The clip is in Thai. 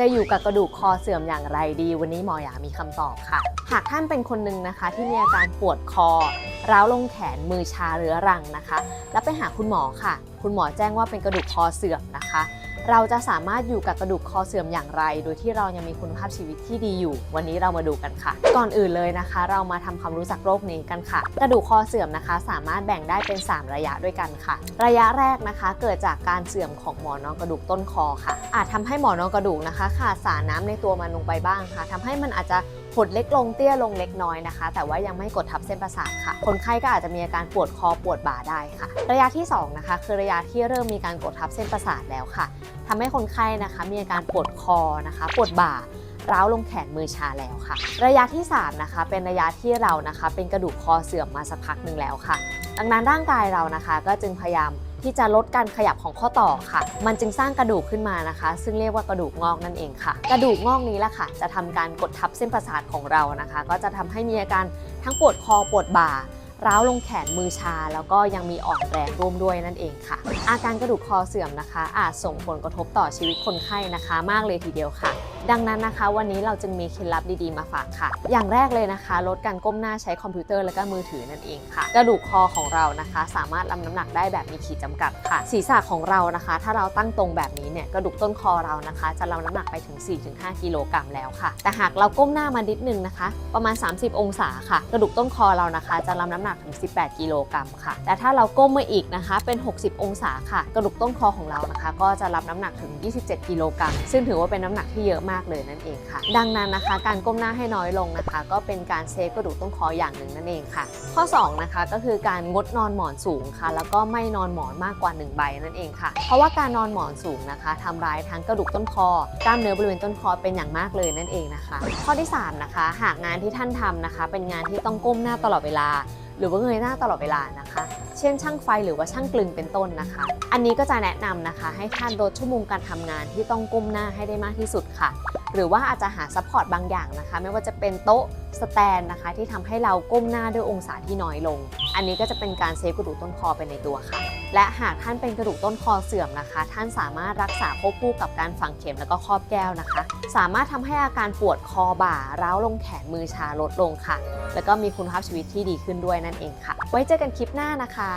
จะอยู่กับกระดูกคอเสื่อมอย่างไรดี วันนี้หมออยากมีคำตอบค่ะ หากท่านเป็นคนหนึ่งนะคะ ที่มีอาการปวดคอ ร้าวลงแขนมือชาเรื้อรังนะคะ แล้วไปหาคุณหมอค่ะ คุณหมอแจ้งว่าเป็นกระดูกคอเสื่อมนะคะ เราจะสามารถอยู่กับกระดูกคอเสื่อมอย่างไร โดยที่เรายังมีคุณภาพชีวิตที่ดีอยู่ วันนี้เรามาดูกันค่ะ ก่อนอื่นเลยนะคะ เรามาทำความรู้จักโรคนี้กันค่ะ กระดูกคอเสื่อมนะคะ สามารถแบ่งได้เป็น 3 ระยะด้วยกันค่ะ ระยะแรกนะคะ เกิดจากการเสื่อมของหมอนรองกระดูกต้นคอค่ะ อาจทำให้หมอนรองกระดูกนะคะ ขาดสารน้ำในตัวมันลงไปบ้างค่ะทำให้มันอาจจะ หดเล็กลงเตี้ยลงเล็กน้อยนะคะ แต่ว่ายังไม่กดทับเส้นประสาทค่ะ คนไข้ก็อาจจะมีอาการปวดคอปวดบ่าได้ค่ะ ระยะที่สองนะคะ คือระยะที่เริ่มมีการกดทับเส้นประสาทแล้วค่ะทำให้คนไข้นะคะ มีอาการปวดคอนะคะ ปวดบ่าร้าวลงแขนมือชาแล้วค่ะ ระยะที่ 3 นะคะ เป็นระยะที่เรานะคะ เป็นกระดูกคอเสื่อมมาสักพักหนึ่งแล้วค่ะ ดังนั้นร่างกายเรานะคะ ก็จึงพยายาม ที่จะลดการขยับของข้อต่อค่ะ มันจึงสร้างกระดูกขึ้นมานะคะ ซึ่งเรียกว่ากระดูกงอกนั่นเองค่ะ กระดูกงอกนี้แหละค่ะ จะทำการกดทับเส้นประสาทของเรานะคะ ก็จะทำให้มีอาการทั้งปวดคอปวดบ่าร้าวลงแขนมือชา แล้วก็ยังมีอ่อนแรงร่วมด้วยนั่นเองค่ะ อาการกระดูกคอเสื่อมนะคะ อาจส่งผลกระทบต่อชีวิตคนไข้นะคะ มากเลยทีเดียวค่ะ ดังนั้นนะคะ วันนี้เราจึงมีเคล็ดลับดีๆมาฝากค่ะ อย่างแรกเลยนะคะ ลดการก้มหน้าใช้คอมพิวเตอร์และก็มือถือนั่นเองค่ะ กระดูกคอของเรานะคะ สามารถรับน้ำหนักได้แบบมีขีดจำกัดค่ะ ศีรษะของเรานะคะ ถ้าเราตั้งตรงแบบนี้เนี่ยกระดูกต้นคอเรานะคะ จะรับน้ำหนักไปถึง 4-5 กิโลกรัมแล้วค่ะ แต่หากเราก้มหน้ามานิดนึงนะคะ ประมาณ 30 องศาค่ะ กระดูกต้นคอเรานะคะ จะรับน้ำหนักถึง 18 กิโลกรัมค่ะ แต่ถ้าเราก้มมาอีกนะคะเป็น 60 องศาค่ะ กระดูกต้นคอของเรานะคะ ก็จะรับน้ำหนักถึง 27 กิโลกรัมซึ่งถือว่าเป็นน้ำหนักที่เยอะมากเลยนั่นเองค่ะ ดังนั้นนะคะ การก้มหน้าให้น้อยลงนะคะ ก็เป็นการเซฟกระดูกต้นคออย่างหนึ่งนั่นเองค่ะ ข้อ 2 นะคะก็คือการงดนอนหมอนสูงค่ะ แล้วก็ไม่นอนหมอนมากกว่า 1 ใบนั่นเองค่ะ เพราะว่าการนอนหมอนสูงนะคะทำร้ายทั้งกระดูกต้นคอกล้ามเนื้อบริเวณต้นคอเป็นอย่างมากเลยนั่นเองนะคะ ข้อที่ 3 นะคะ หากงานที่ท่านทำนะคะ เป็นงานที่ต้องก้มหน้าตลอดเวลา หรือว่าเงยหน้าตลอดเวลานะคะ เช่นช่างไฟหรือว่าช่างกลึงเป็นต้นนะคะ อันนี้ก็จะแนะนำนะคะ ให้ท่านลดชั่วโมงการทำงานที่ต้องก้มหน้าให้ได้มากที่สุดค่ะ หรือว่าอาจจะหาซัพพอร์ตบางอย่างนะคะ ไม่ว่าจะเป็นโต๊ะสแตนนะคะ ที่ทำให้เราก้มหน้าด้วยองศาที่น้อยลง อันนี้ก็จะเป็นการเซฟกระดูกต้นคอไปในตัวค่ะ และหากท่านเป็นกระดูกต้นคอเสื่อมนะคะ ท่านสามารถรักษาควบคู่กับการฝังเข็มแล้วก็ครอบแก้วนะคะ สามารถทำให้อาการปวดคอบ่าร้าวลงแขนมือชาลดลงค่ะ แล้วก็มีคุณภาพชีวิตที่ดีขึ้นด้วยนั่นเองค่ะ ไว้เจอกันคลิปหน้านะคะ